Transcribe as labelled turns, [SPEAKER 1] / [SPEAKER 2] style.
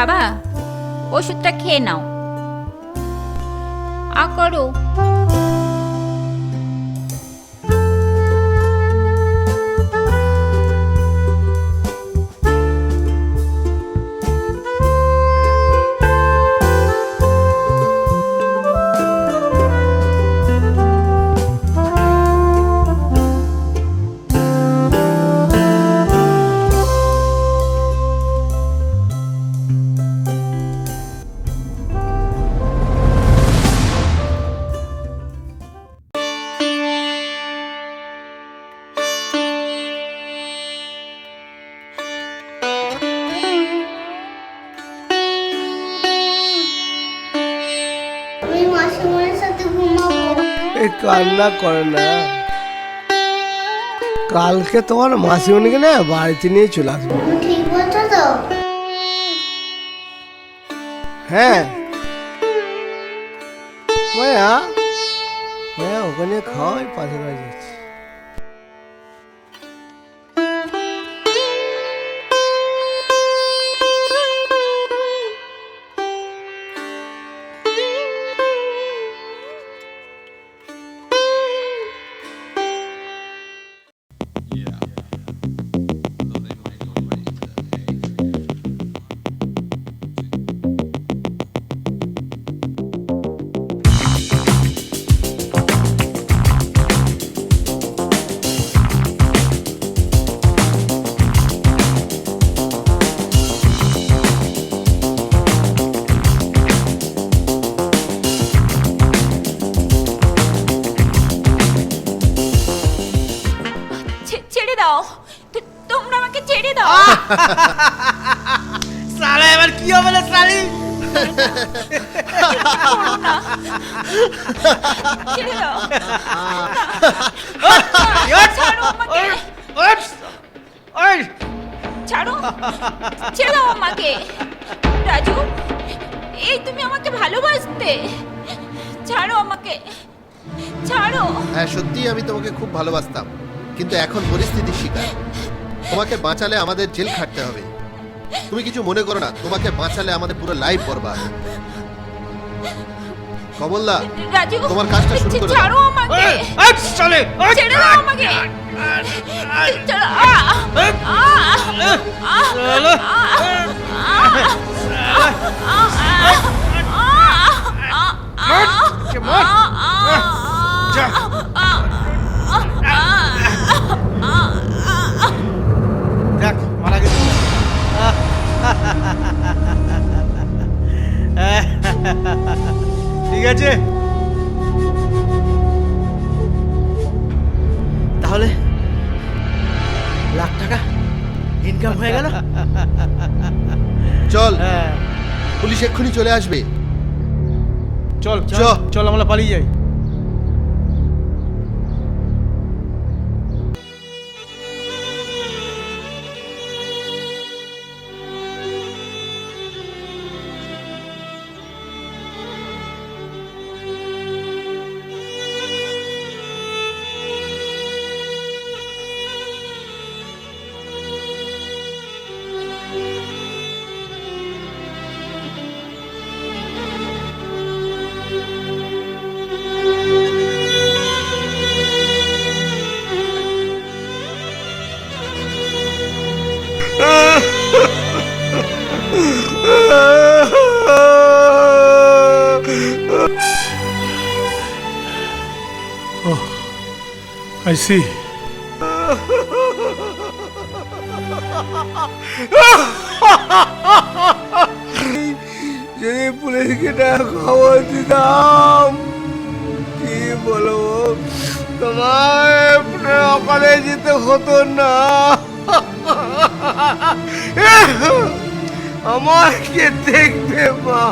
[SPEAKER 1] বাবা ওষুধটা খেয়ে নাও। আ করো।
[SPEAKER 2] আমি মাসিমার সাথে ঘুমাবো।
[SPEAKER 3] এই কান্না করে না। কালকে তোমার মাসিমণিকে না বাড়িতে নিয়ে চলে আসব।
[SPEAKER 2] তুমি ঠিক বলছো তো?
[SPEAKER 3] হ্যাঁ। মায়া হ্যাঁ ওখানে খাওয়াই পাশে বাড়ি যাচ্ছি।
[SPEAKER 1] ছেড়ে দাও। তোমরা আমাকে ছেড়ে দাও।
[SPEAKER 3] সালা এবার কি হবে না সালি
[SPEAKER 1] ছেড়ে দাও। ছাড়ো আমাকে। ছাড়ো। ছেড়ে দাও আমাকে। রাজু এই তুমি আমাকে ভালোবাসতে। ছাড়ো আমাকে। ছাড়ো।
[SPEAKER 4] হ্যাঁ সত্যিই আমি তোমাকে খুব ভালোবাসতাম। কিন্তু এখন পরিস্থিতি শিকার তোমাকে বাঁচালে আমাদের জেল খাটতে হবে তুমি কিছু মনে করো না তোমাকে বাঁচালে আমাদের পুরো লাইফ বরবাদ কমলদা তোমার কাজটা শুরু করো।
[SPEAKER 1] ছাড়ো আমাকে ছেড়ে দাও আমাকে চলো আ! আ! আ!
[SPEAKER 3] ঠিক আছে।
[SPEAKER 5] তাহলে লাখ টাকা ইনকাম হয়ে গেল?
[SPEAKER 4] চল।
[SPEAKER 3] হ্যাঁ।
[SPEAKER 4] পুলিশ এক্ষুনি চলে আসবে।
[SPEAKER 3] চল চল চল আমরা পালিয়ে যাই।
[SPEAKER 6] I see.
[SPEAKER 3] যদি পুলিশকে টাকা খবর দিতাম, কি বলব? তোমার ওখানে যেতে হতো না। আমার কে দেখবে মা?